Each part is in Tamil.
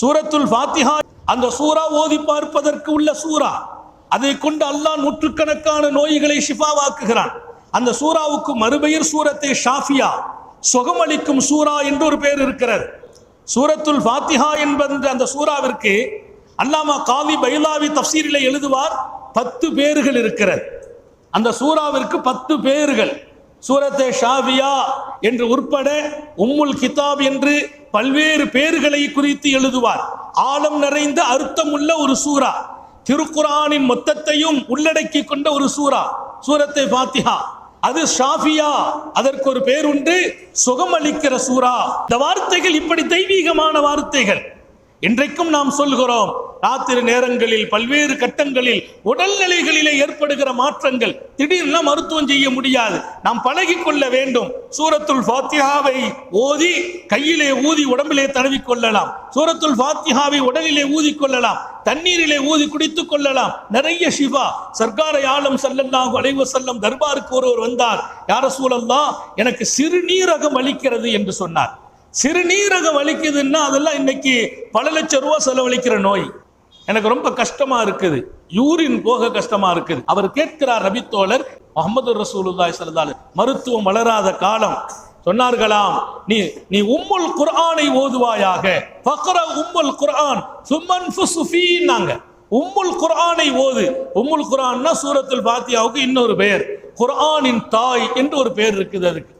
சூரத்துல் ஃபாத்திஹா அந்த சூரா ஓதி பார்ப்பதற்கு உள்ள சூரா அதை கொண்டு அல்லாஹ் நூற்றுக்கணக்கான நோய்களை ஷிஃபாவாக்குகிறான். அந்த சூராவுக்கு மறுபெயர் சூரத்தை ஷாஃபியா. சுகமளிக்கும் சூரா என்று ஒரு பெயர் இருக்கிறது. சூரத்துல் ஃபாத்திஹா என்பது அந்த சூராவிற்கு அல்லாமா காவி பைலாவி தப்சீரில் எழுதுவார் பத்து பேர்கள் இருக்கிறது. அந்த சூராவிற்கு பத்து பேர்கள். சூரத்தே ஷாவியா என்று உட்பட உம்முல் கிதாப் என்று பல்வேறு பேர்களை குறித்து எழுதுவார். ஆழம் நிறைந்த அர்த்தமுள்ள ஒரு சூரா திருக்குரானின் மொத்தத்தையும் உள்ளடக்கி கொண்ட ஒரு சூரா சூரத்தை பாத்தியா அது ஷாஃபியா. அதற்கு ஒரு பேர் உண்டு. சுகமளிக்கிற சூரா இந்த வார்த்தைகள் இப்படி தெய்வீகமான வார்த்தைகள். இன்றைக்கும் நாம் சொல்கிறோம் ராத்திரி நேரங்களில் பல்வேறு கட்டங்களில் உடல்நிலைகளிலே ஏற்படுகிற மாற்றங்கள். திடீர்னு மருத்துவம் செய்ய முடியாது. நாம் பழகி கொள்ள வேண்டும். சூரத்துல் ஃபாத்தியாவை ஓதி கையிலே ஊதி உடம்பிலே தடவி கொள்ளலாம். சூரத்துல் ஃபாத்தியாவை உடலிலே ஊதி கொள்ளலாம். தண்ணீரிலே ஊதி குடித்துக் கொள்ளலாம். நிறைய சிவா சர்க்காரை ஆலம் சல்லல்லாஹு வளைவு செல்லம் தர்பாருக்கு ஒருவர் வந்தார். யார சூழல்லா எனக்கு சிறுநீரகம் அளிக்கிறது என்று சொன்னார். சிறுநீரகம் வலிக்குதுன்னா அதெல்லாம் இன்னைக்கு பல லட்சம் ரூபா செலவழிக்கிற நோய். எனக்கு ரொம்ப கஷ்டமா இருக்குது. யூரின் போக கஷ்டமா இருக்குது. அவர் கேட்கிறார் ரபித்தோழர் முகமது ரசூலுல்லாய் ஸல்லல்லாஹு மருத்துவம் வளராத காலம். சொன்னார்களாம் நீ நீ உம்முல் குர்ஆனை ஓதுவாயாக. பக்ர உம்முல் குர்ஆன் சும்மன் சுஃபீன்னாங்க உம்முல் குர்ஆனை ஓது. உம்முல் குர்ஆன்னா சூரத்துல் பாத்தியாவுக்கு இன்னொரு பெயர். குர்ஆனின் தாய் என்று ஒரு பெயர் இருக்குது அதுக்கு.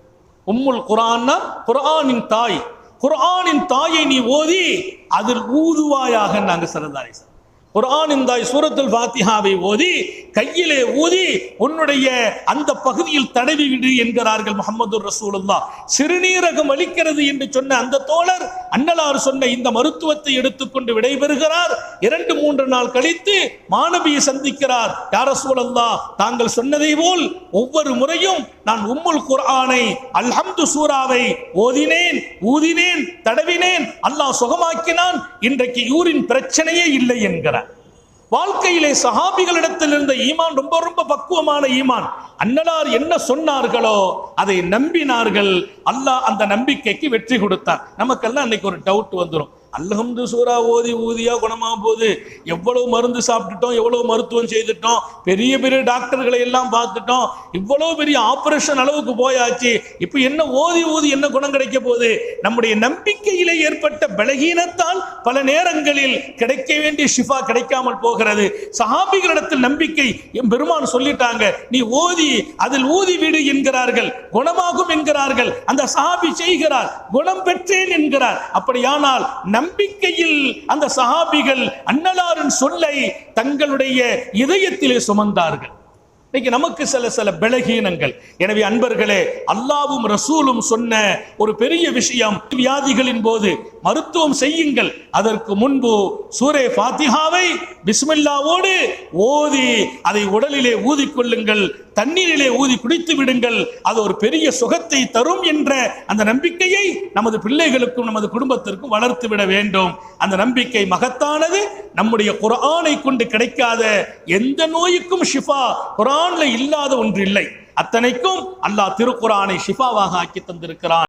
உம்முல் குரான்னா குர்ஆனின் தாய். குர்ஆனின் தாயை நீ ஓதி அதில் ஊதுவாயாக நாங்கள் சரதாரி குரான் இந்த சூரத்துல் ஃபாத்திஹாவை ஓதி கையிலே ஊதி உன்னுடைய அந்த பகுதியில் தடவி விடு என்கிறார்கள் முகமது ரசூலுல்லா சிறுநீரகம் அளிக்கிறது என்று சொன்ன அந்த தோழர் அன்னலார் சொன்ன இந்த மருத்துவத்தை எடுத்துக்கொண்டு விடைபெறுகிறார். இரண்டு மூன்று நாள் கழித்து மாணவியை சந்திக்கிறார். யார சூழல்லா தாங்கள் சொன்னதை போல் ஒவ்வொரு முறையும் நான் உம்முல் குர்ஆனை அல்ஹம்து சூராவை ஓதினேன் ஊதினேன் தடவினேன் அல்லாஹ் சுகமாக்கினான். இன்றைக்கு யூரின் பிரச்சனையே இல்லை என்கிறார். வாழ்க்கையிலே சஹாபிகளிடத்தில் இருந்த ஈமான் ரொம்ப ரொம்ப பக்குவமான ஈமான். அன்னலார் என்ன சொன்னார்களோ அதை நம்பினார்கள். அல்லாஹ் அந்த நம்பிக்கைக்கு வெற்றி கொடுத்தார் நமக்கெல்லாம் அன்னைக்கு ஒரு டவுட் வந்துடும் அல்லஹம்து சூறா ஓதி ஊதியா குணமாக போகுது. எவ்வளவு மருந்து சாப்பிட்டுட்டோம் எவ்வளவு மருத்துவம் செய்துட்டோம் பெரிய பெரிய டாக்டர்களை எல்லாம் பார்த்துட்டோம் இவ்வளவு பெரிய ஆப்ரேஷன் அளவுக்கு போயாச்சு. இப்போ என்ன ஓதி ஊதி என்ன குணம் கிடைக்க போகுது? நம்முடைய நம்பிக்கையிலே ஏற்பட்ட பலகீனத்தால் பல நேரங்களில் கிடைக்க வேண்டிய ஷிஃபா கிடைக்காமல் போகிறது. சஹாபிகளிடத்தில் நம்பிக்கை என் பெருமான் சொல்லிட்டாங்க நீ ஓதி அதில் ஊதி விடு என்கிறார்கள். குணமாகும் என்கிறார்கள். அந்த சஹாபி செய்கிறார் குணம் பெற்றேன் என்கிறார். அப்படியானால் நம் நம்பிக்கையில் அந்த சஹாபிகள் அன்னலாரின் சொல்லை தங்களுடைய இதயத்திலே சுமந்தார்கள். இன்னைக்கு நமக்கு சில சில பலகீனங்கள். எனவே அன்பர்களே அல்லாவும் ரசூலும் சொன்ன ஒரு பெரிய விஷயம் வியாதிகளின் போது மருத்துவம் செய்யுங்கள். அதற்கு முன்பு சூரே ஃபாத்திஹாவை பிஸ்மில்லாவோடு ஓதி அதை உடலிலே ஊதிக்கொள்ளுங்கள். தண்ணீரிலே ஊதி குடித்து விடுங்கள். அது ஒரு பெரிய சுகத்தை தரும் என்ற அந்த நம்பிக்கையை நமது பிள்ளைகளுக்கும் நமது குடும்பத்திற்கும் வளர்த்து விட வேண்டும். அந்த நம்பிக்கை மகத்தானது. நம்முடைய குரானை கொண்டு கிடைக்காத எந்த நோய்க்கும் ஷிஃபா குரான்ல இல்லாத ஒன்று இல்லை. அத்தனைக்கும் அல்லாஹ் திருக்குரானை ஷிஃபாவாக ஆக்கி தந்திருக்கிறான்.